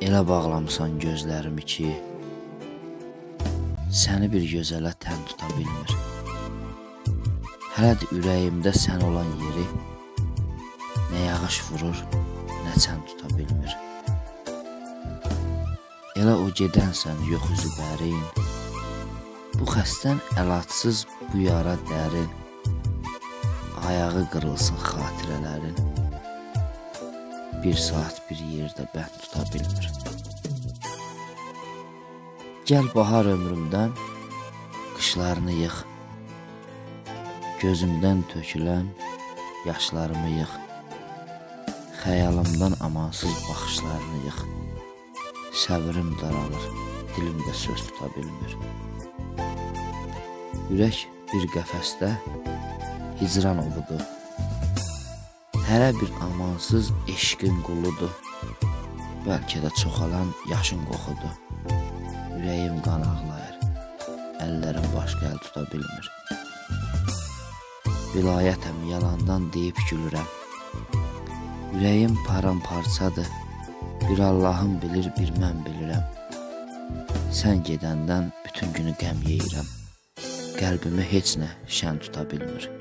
Elə bağlamısan gözlərimi ki, səni bir gözələ tən tuta bilmir. Hələ də ürəyimdə sən olan yeri nə yağış vurur, nə çən tuta bilmir. Elə o gedənsən yox üzü bərin. Bu xəstən əlacsız bu yara dərin. Ayağı qırılsın xatirələrin. Bir saat bir yerdə bənd tuta bilmir. Gəl bahar ömrümdən qışlarını yığ. Gözümdən tökülən yaşlarımı yığ. Xəyalımdan amansız baxışlarını yığ. Səbrim daralır, dilimdə söz tuta bilmir. Ürək bir qəfəsdə hicran ovudur. Hərə bir amansız eşqin quludur. Bəlkə də çoxalan yaşın qoxudur. Ürəyim qan ağlayır. Əllərim başqa əl tuta bilmir. Vilayətəm yalandan deyib gülürəm. Ürəyim paramparçadır. Bir Allahım bilir, bir mən bilirəm. Sən gedəndən bütün günü qəm yeyirəm. Qəlbimi heç nə şən tuta bilmir.